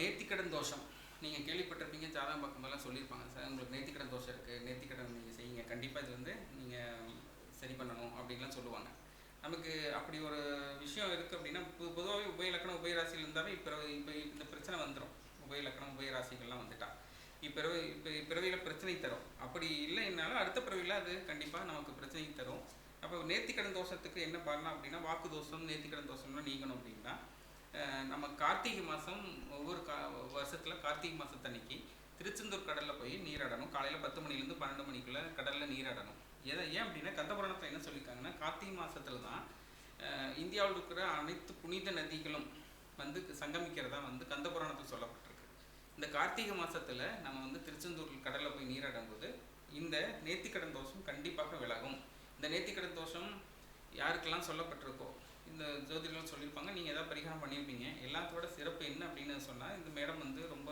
நேர்த்திக்கடன் தோஷம். நீங்கள் கேள்விப்பட்டிருப்பீங்க ஜாதகம் பக்கமெல்லாம் சொல்லியிருப்பாங்க. சார் உங்களுக்கு நேர்த்திக்கடன் தோஷம் இருக்குது நேர்த்திக்கடன் நீங்கள் செய்யுங்க. கண்டிப்பாக இது வந்து நீங்கள் சரி பண்ணணும் அப்படின்லாம் சொல்லுவாங்க. நமக்கு அப்படி ஒரு விஷயம் இருக்குது அப்படின்னா பொதுவாகவே உபயலக்கணம் உபயராசியில் இருந்தாவே இப்போ இப்போ இந்த பிரச்சனை வந்துடும் உபயலக்கணம் உபயராசிகள்லாம் வந்துட்டா. இப்பிறவி இப்போ பிறவியில் பிரச்சனை தரும். அப்படி இல்லைன்னாலும் அடுத்த பிறவியில் அது கண்டிப்பாக நமக்கு பிரச்சனை தரும். அப்போ நேர்த்திக்கடன் தோஷத்துக்கு என்ன பண்ணலாம் அப்படின்னா வாக்கு தோஷம் நேர்த்திக்கடன் தோஷம்லாம் நீங்கணும் அப்படின்னா நம்ம கார்த்திகை மாதம் ஒவ்வொரு கா வருஷத்தில் கார்த்திகை மாதத்தன்னைக்கு திருச்செந்தூர் கடலில் போய் நீராடணும். காலையில் பத்து மணிலேருந்து பன்னெண்டு மணிக்குள்ளே கடலில் நீராடணும். எதை ஏன் அப்படின்னா கந்தபுராணத்தில் என்ன சொல்லியிருக்காங்கன்னா கார்த்திகை மாதத்தில் தான் இந்தியாவில் இருக்கிற அனைத்து புனித நதிகளும் வந்து சங்கமிக்கிறதா வந்து கந்தபுராணத்தில் சொல்லப்பட்டிருக்கு. இந்த கார்த்திகை மாதத்தில் நம்ம வந்து திருச்செந்தூர் கடலில் போய் நீராடும் போது இந்த நேர்த்திக்கடன் தோஷம் கண்டிப்பாக விலகும். இந்த நேர்த்திக்கடன் தோஷம் யாருக்கெல்லாம் சொல்லப்பட்டிருக்கோ இந்த ஜோதிடர்கள் சொல்லியிருப்பாங்க. நீங்கள் எதாவது பரிகாரம் பண்ணியிருப்பீங்க. எல்லாத்தோட சிறப்பு என்ன அப்படின்னு சொன்னால் இந்த மேடம் வந்து ரொம்ப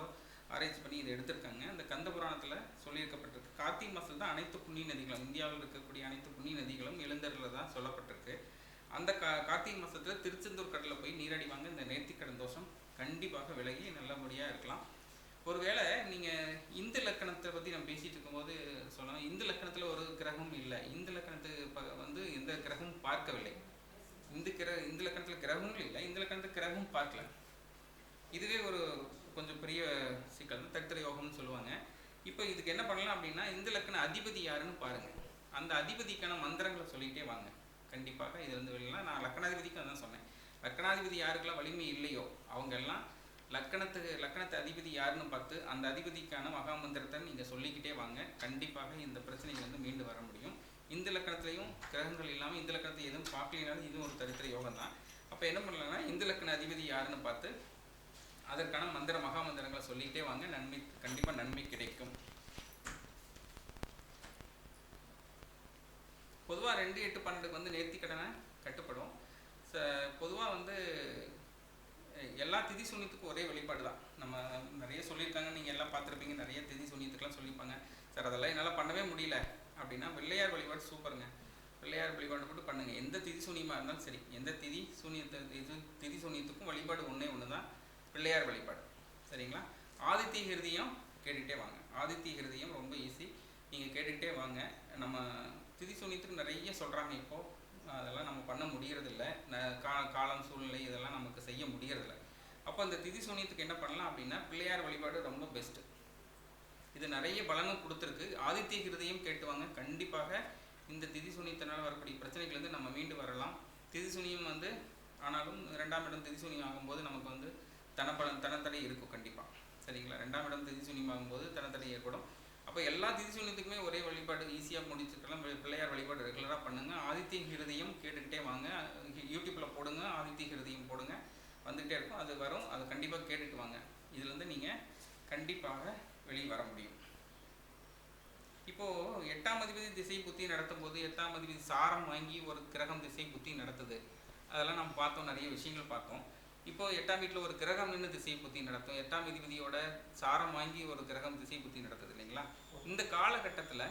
ஆராய்ச்சி பண்ணி இதை எடுத்திருக்காங்க. அந்த கந்த புராணத்தில் சொல்லியிருக்கப்பட்டிருக்கு. கார்த்திகை மாதத்தில் தான் அனைத்து புண்ணிய நதிகளும் இந்தியாவில் இருக்கக்கூடிய அனைத்து புண்ணிய நதிகளும் எழுந்தரில் தான் சொல்லப்பட்டிருக்கு. அந்த கா கார்த்திகை மாதத்தில் திருச்செந்தூர் கடலில் போய் நீரடிவாங்க இந்த நேர்த்திக்கடன் தோஷம் கண்டிப்பாக விலகி நல்லபடியாக இருக்கலாம். ஒருவேளை நீங்கள் இந்து லக்கணத்தை பற்றி நம்ம பேசிகிட்டு இருக்கும்போது சொல்லலாம் இந்து லக்கணத்தில் ஒரு கிரகம் இல்லை. இந்து லக்கணத்து வந்து எந்த கிரகமும் பார்க்கவில்லை. இந்த கிர இந்த லக்கணத்தில் கிரகமும் இல்லை இந்த லக்கணத்தில் கிரகமும் பார்க்கல. இதுவே ஒரு கொஞ்சம் பெரிய சிக்கல். தான் யோகம்னு சொல்லுவாங்க. இப்போ இதுக்கு என்ன பண்ணலாம் அப்படின்னா இந்த லக்கண அதிபதி யாருன்னு பாருங்கள் அந்த அதிபதிக்கான மந்திரங்களை சொல்லிக்கிட்டே வாங்க. கண்டிப்பாக இது வந்து வெளிலாம் நான் லக்கணாதிபதிக்கு அதான் சொன்னேன். லக்கணாதிபதி யாருக்கெல்லாம் வலிமை இல்லையோ அவங்க எல்லாம் லக்கணத்துக்கு லக்கணத்து அதிபதி யாருன்னு பார்த்து அந்த அதிபதிக்கான மகாமந்திரத்தை நீங்கள் சொல்லிக்கிட்டே வாங்க. கண்டிப்பாக இந்த பிரச்சனைகள் வந்து மீண்டு வர முடியும். இந்த லக்கணத்துலையும் கிரகங்கள் இல்லாமல் இந்த லக்கணத்தை எதுவும் பார்க்கலைனாலும் இதுவும் ஒரு தரித்திர யோகம் தான் அப்போ என்ன பண்ணலாம்னா இந்த லக்கண அதிபதி யாருன்னு பார்த்து அதற்கான மந்திர மகா மந்திரங்களை சொல்லிக்கிட்டே வாங்க. நன்மை கண்டிப்பாக நன்மை கிடைக்கும். பொதுவாக ரெண்டு எட்டு பன்னெண்டுக்கு வந்து நேர்த்தி கடனை கட்டுப்படும் ச பொதுவாக வந்து எல்லா திதி சூன்யத்துக்கும் ஒரே வெளிப்பாடு தான் நம்ம நிறைய சொல்லியிருக்காங்க. நீங்கள் எல்லாம் பார்த்துருப்பீங்க. நிறைய திதி சூன்யத்துக்குலாம் சொல்லியிருப்பாங்க. சார் அதெல்லாம் என்னால் பண்ணவே முடியல. அப்படின்னா வெள்ளையார் வழிபாடு சூப்பருங்க. பிள்ளையார் வழிபாடு மட்டும் பண்ணுங்க. எந்த திதி சூனியமாக இருந்தாலும் சரி. எந்த திதி சூனியத்தை இது திதி சூனியத்துக்கும் வழிபாடு ஒன்றே ஒன்று தான் பிள்ளையார் வழிபாடு. சரிங்களா? ஆதித்ய ஹிருதியம் கேட்டுகிட்டே வாங்க. ஆதித்ய ஹிருதயம் ரொம்ப ஈஸி நீங்கள் கேட்டுக்கிட்டே வாங்க. நம்ம திதி சூனியத்துக்கு நிறைய சொல்கிறாங்க இப்போது அதெல்லாம் நம்ம பண்ண முடியறதில்ல. ந- கா காலம் சூழ்நிலை இதெல்லாம் நமக்கு செய்ய முடியறதில்ல. அப்போ அந்த திதி சூனியத்துக்கு என்ன பண்ணலாம் அப்படின்னா பிள்ளையார் வழிபாடு ரொம்ப பெஸ்ட்டு இது நிறைய பலனும் கொடுத்துருக்கு. ஆதித்ய ஹிருதயம் கேட்டுவாங்க கண்டிப்பாக இந்த திதி சுனியத்தினால் வரக்கூடிய பிரச்சனைகள்லேருந்து நம்ம மீண்டு வரலாம். திதி சுனியம் வந்து ஆனாலும் ரெண்டாம் இடம் திதி சூனியம் ஆகும்போது நமக்கு வந்து தனப்பலன் தனத்தடை இருக்கும் கண்டிப்பாக சரிங்களா? ரெண்டாம் இடம் திதி சுனியம் ஆகும்போது தனத்தடை ஏற்படும். அப்போ எல்லா திதி சுனியத்துக்குமே ஒரே வழிபாடு ஈஸியாக முடிச்சுக்கலாம் பிள்ளையார் வழிபாடு ரெகுலராக பண்ணுங்கள் ஆதித்ய ஹிருதயம் கேட்டுக்கிட்டே வாங்க. யூடியூப்பில் போடுங்க. ஆதித்ய ஹிருதயம் போடுங்க. வந்துகிட்டே இருக்கும். அது வரும். அதை கண்டிப்பாக கேட்டுட்டு வாங்க. இதுலேருந்து நீங்கள் கண்டிப்பாக வெளியே வர முடியும். இப்போ எட்டாம் அதிபதி திசை புத்தி நடத்தும் போது எட்டாம் அதிபதி சாரம் வாங்கி ஒரு கிரகம் திசை புத்தி நடத்துது. அதெல்லாம் நம்ம பார்த்தோம் நிறைய விஷயங்கள் பார்த்தோம். இப்போ எட்டாம் வீட்டில் ஒரு கிரகம் நின்று திசை புத்தி நடத்தும். எட்டாம் அதிபதியோட சாரம் வாங்கி ஒரு கிரகம் திசை புத்தி நடத்துது இல்லைங்களா? இந்த காலகட்டத்தில்